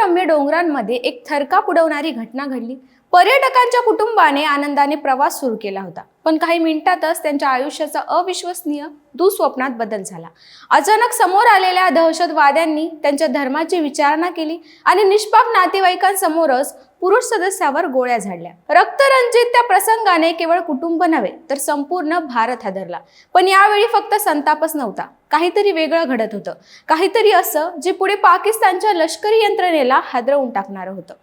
निसर्गरम्य डोंगरांमध्ये एक थरकाप उडवणारी घटना घडली. पर्यटकांच्या कुटुंबाने आनंदाने प्रवास सुरू केला होता. पण काही मिनिटातच त्यांच्या आयुष्याचा अविश्वसनीय दुःस्वप्नात बदल झाला. अचानक समोर आलेल्या दहशतवाद्यांनी त्यांच्या धर्माची विचारणा केली आणि निष्पाप नातेवाईकांसमोरच पुरुष सदस्यावर गोळ्या झाडल्या. रक्तरंजित त्या प्रसंगाने केवळ कुटुंब नव्हे तर संपूर्ण भारत हादरला. पण यावेळी फक्त संतापच नव्हता. काहीतरी वेगळं घडत होतं. काहीतरी असं जे पुढे पाकिस्तानच्या लष्करी यंत्रणेला हादरवून टाकणारं होतं.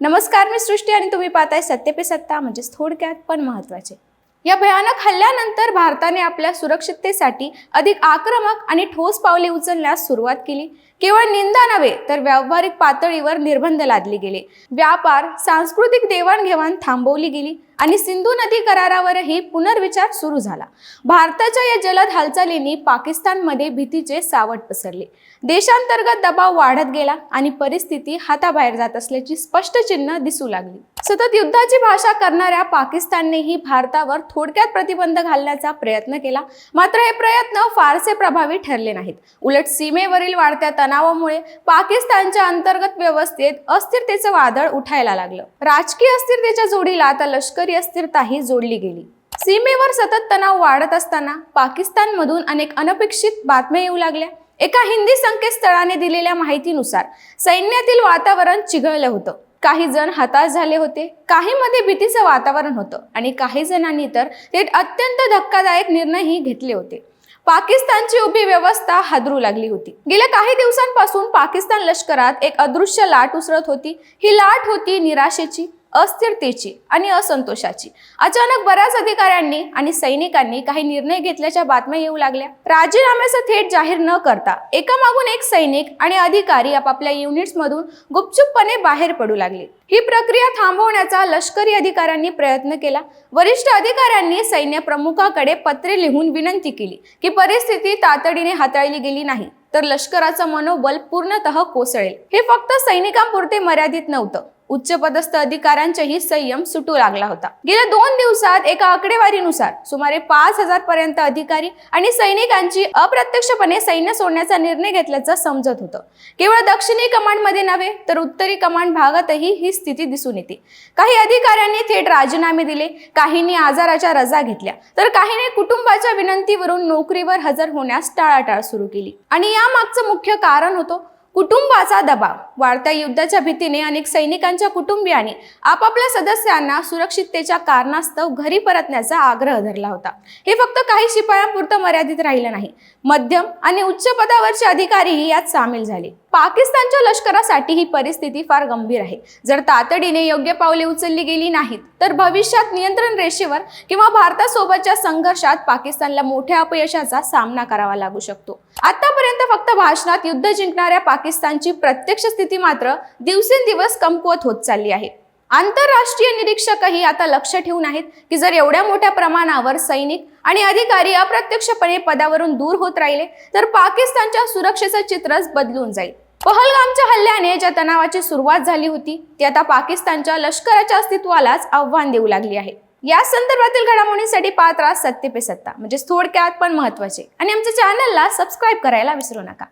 नमस्कार मी सृष्टी आणि तुम्ही पाहताय सत्य पे सत्ता म्हणजेच थोडक्यात पण महत्त्वाचे या भयानक हल्ल्यानंतर भारताने आपल्या सुरक्षिततेसाठी अधिक आक्रमक आणि ठोस पावले उचलण्यास सुरुवात केली. केवळ निंदा नव्हे तर व्यावहारिक पातळीवर निर्बंध लादले गेले. व्यापार सांस्कृतिक देवाणघेवाण थांबवली गेली आणि सिंधू नदी करारावरही पुनर्विचार सुरू झाला. भारताच्या या जलद हालचालींनी पाकिस्तानमध्ये भीतीचे सावट पसरले. देशांतर्गत दबाव वाढत गेला आणि परिस्थिती हाताबाहेर जात असल्याची स्पष्ट चिन्ह दिसू लागली. सतत युद्धाची भाषा करणाऱ्या पाकिस्ताननेही भारतावर थोडक्यात प्रतिबंध घालण्याचा प्रयत्न केला. मात्र हे प्रयत्न फारसे प्रभावी ठरले नाहीत. उलट सीमेवरील वाढत्या तणावामुळे पाकिस्तानच्या अंतर्गत व्यवस्थेत अस्थिरतेचं वादळ उठायला लागलं. राजकीय अस्थिरतेच्या जोडीला आता लष्करी अस्थिरताही जोडली गेली. सीमेवर सतत तणाव वाढत असताना पाकिस्तानमधून अनेक अनपेक्षित बातम्या येऊ लागल्या. एका हिंदी संकेतस्थळाने दिलेल्या माहितीनुसार सैन्यातील वातावरण चिघळलं होतं. काही जण हताश झाले होते काही मध्ये भीतीचं वातावरण होतं आणि काही जणांनी तर ते अत्यंत धक्कादायक निर्णयही घेतले होते. पाकिस्तानची उभी व्यवस्था हादरू लागली होती. गेल्या काही दिवसांपासून पाकिस्तान लष्करात एक अदृश्य लाट उसळत होती. ही लाट होती निराशेची. अस्थिरतेची आणि असंतोषाची. अचानक बऱ्याच अधिकाऱ्यांनी आणि सैनिकांनी काही निर्णय घेतल्याच्या बातम्या येऊ लागल्या. राजीनाम्याचं थेट जाहीर न करता एकामागून एक सैनिक आणि अधिकारी आपापल्या युनिट्स मधून गुपचूपपणे बाहेर पडू लागले. ही प्रक्रिया थांबवण्याचा लष्करी अधिकाऱ्यांनी प्रयत्न केला. वरिष्ठ अधिकाऱ्यांनी सैन्य प्रमुखाकडे पत्रे लिहून विनंती केली की परिस्थिती तातडीने हाताळली गेली नाही तर लष्कराचं मनोबल पूर्णतः कोसळेल. हे फक्त सैनिकांपुरते मर्यादित नव्हतं. उच्चपदस्थ अधिकाऱ्यांचाही संयम सुटू लागला होता. गेल्या दोन दिवसात एका आकडेवारीनुसार सुमारे पाच हजार पर्यंत अधिकारी आणि सैनिकांची अप्रत्यक्षपणे सैन्य सोडण्याचा निर्णय घेतल्याचं समजत होतं. केवळ दक्षिणी कमांडमध्ये नव्हे तर उत्तरी कमांड भागातही ही स्थिती दिसून येते. काही अधिकाऱ्यांनी थेट राजीनामे दिले काहींनी आजाराच्या रजा घेतल्या तर काहींनी कुटुंबाच्या विनंतीवरून नोकरीवर हजर होण्यास टाळाटाळ सुरू केली. आणि यामागचं मुख्य कारण होतं कुटुंबाचा दबाव. वाढत्या युद्धाच्या भीतीने अनेक सैनिकांच्या कुटुंबियांनी आपापल्या सदस्यांना सुरक्षिततेच्या कारणास्तव घरी परतण्याचा आग्रह धरला होता. हे फक्त काही शिपायांपुरतं मर्यादित राहिलं नाही. मध्यम आणि उच्च पदावरचे अधिकारीही यात सामील झाले. पाकिस्तानच्या लष्करासाठी ही परिस्थिती फार गंभीर आहे. जर तातडीने योग्य पावले उचलली गेली नाहीत तर भविष्यात नियंत्रण रेषेवर किंवा भारतासोबतच्या संघर्षात पाकिस्तानला मोठ्या अपयशाचा सामना करावा लागू शकतो. आतापर्यंत फक्त भाषणात युद्ध जिंकणाऱ्या पाकिस्तानची प्रत्यक्ष स्थिती मात्र दिवसेंदिवस कमकुवत होत चालली आहे. आंतरराष्ट्रीय निरीक्षकही आता लक्ष ठेवून आहेत की जर एवढ्या मोठ्या प्रमाणावर सैनिक आणि अधिकारी अप्रत्यक्षपणे पदावरून दूर होत राहिले तर पाकिस्तानच्या सुरक्षेचं चित्रच बदलून जाईल. पहलगामच्या हल्ल्याने ज्या तणावाची सुरुवात झाली होती ती आता पाकिस्तानच्या लष्कराच्या अस्तित्वालाच आव्हान देऊ लागली आहे. या संदर्भातील घडामोडींसाठी पात्र सत्य पे सत्ता म्हणजे थोडक्यात पण महत्त्वाचे. आणि आमच्या चॅनलला सबस्क्राईब करायला विसरू नका.